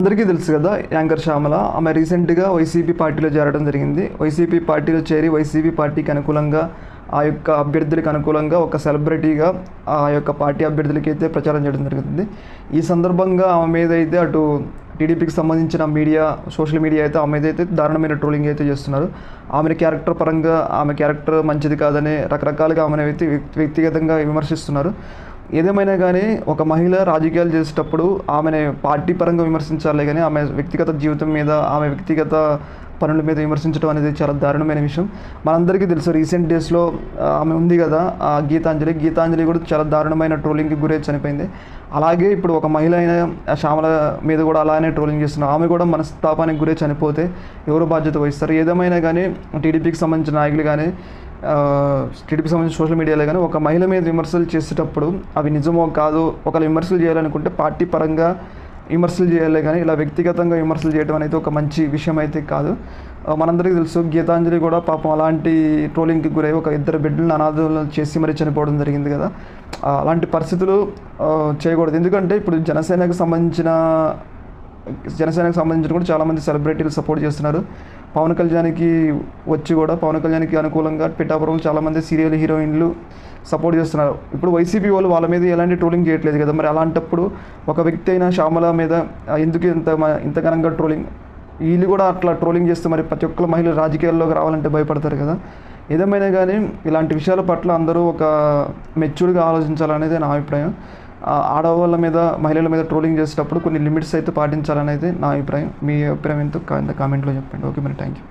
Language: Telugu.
అందరికీ తెలుసు కదా యాంకర్ శ్యామల. ఆమె రీసెంట్గా వైసీపీ పార్టీలో చేరడం జరిగింది. వైసీపీ పార్టీలో చేరి వైసీపీ పార్టీకి అనుకూలంగా ఆ యొక్క అభ్యర్థులకు అనుకూలంగా ఒక సెలబ్రిటీగా ఆ యొక్క పార్టీ అభ్యర్థులకి అయితే ప్రచారం చేయడం జరుగుతుంది ఈ సందర్భంగా ఆమె మీద అయితే అటు టీడీపీకి సంబంధించిన మీడియా సోషల్ మీడియా అయితే ఆమె మీద అయితే దారుణమైన ట్రోలింగ్ అయితే చేస్తున్నారు. ఆమె క్యారెక్టర్ పరంగా ఆమె క్యారెక్టర్ మంచిది కాదని రకరకాలుగా ఆమెను అయితే వ్యక్తి- వ్యక్తిగతంగా విమర్శిస్తున్నారు. ఏదేమైనా కానీ ఒక మహిళ రాజకీయాలు చేసేటప్పుడు ఆమెను పార్టీ పరంగా విమర్శించాలి కానీ ఆమె వ్యక్తిగత జీవితం మీద ఆమె వ్యక్తిగత పనుల మీద విమర్శించడం అనేది చాలా దారుణమైన విషయం. మనందరికీ తెలుసు రీసెంట్ డేస్లో ఆమె ఉంది కదా ఆ గీతాంజలి. గీతాంజలి కూడా చాలా దారుణమైన ట్రోలింగ్కి గురై చనిపోయింది. అలాగే ఇప్పుడు ఒక మహిళ అయిన ఆ శ్యామల మీద కూడా అలానే ట్రోలింగ్ చేస్తున్నారు ఆమె కూడా మనస్తాపానికి గురై చనిపోతే ఎవరు బాధ్యత వహిస్తారు? ఏదేమైనా కానీ టీడీపీకి సంబంధించిన నాయకులు కానీ టీడీపీకి సంబంధించిన సోషల్ మీడియాలో కానీ ఒక మహిళ మీద విమర్శలు చేసేటప్పుడు అవి నిజమో కాదు ఒకళ్ళు విమర్శలు చేయాలనుకుంటే పార్టీ పరంగా విమర్శలు చేయాలి కానీ ఇలా వ్యక్తిగతంగా విమర్శలు చేయడం అనేది ఒక మంచి విషయం అయితే కాదు. మనందరికీ తెలుసు గీతాంజలి కూడా పాపం అలాంటి ట్రోలింగ్కి గురై ఒక ఇద్దరు బిడ్డలను అనాథలు చేసి మరీ చనిపోవడం జరిగింది కదా. అలాంటి పరిస్థితులు చేయకూడదు. ఎందుకంటే ఇప్పుడు జనసేనకు సంబంధించిన జనసేనకు సంబంధించిన కూడా చాలామంది సెలబ్రిటీలు సపోర్ట్ చేస్తున్నారు. పవన్ కళ్యాణ్కి వచ్చి కూడా పవన్ కళ్యాణ్కి అనుకూలంగా పిఠాపురంలో చాలామంది సీరియల్ హీరోయిన్లు సపోర్ట్ చేస్తున్నారు. ఇప్పుడు వైసీపీ వాళ్ళు వాళ్ళ మీద ఎలాంటి ట్రోలింగ్ చేయట్లేదు కదా. మరి అలాంటప్పుడు ఒక వ్యక్తి అయిన శ్యామల మీద ఎందుకు ఇంత మ- ఇంత ఘనంగా ట్రోలింగ్ వీళ్ళు కూడా అట్లా ట్రోలింగ్ చేస్తే మరి ప్రతి ఒక్కరు మహిళలు రాజకీయాల్లోకి రావాలంటే భయపడతారు కదా. ఏదేమైనా కానీ ఇలాంటి విషయాల పట్ల అందరూ ఒక మెచ్యూర్గా ఆలోచించాలనేది నా అభిప్రాయం. ఆడవాళ్ళ మీద మహిళల మీద ట్రోలింగ్ చేసేటప్పుడు కొన్ని లిమిట్స్ అయితే పాటించాలనేది నా అభిప్రాయం. మీ అభిప్రాయం ఎంతో? కామెంట్లో చెప్పండి. ఓకే మరి థ్యాంక్ యూ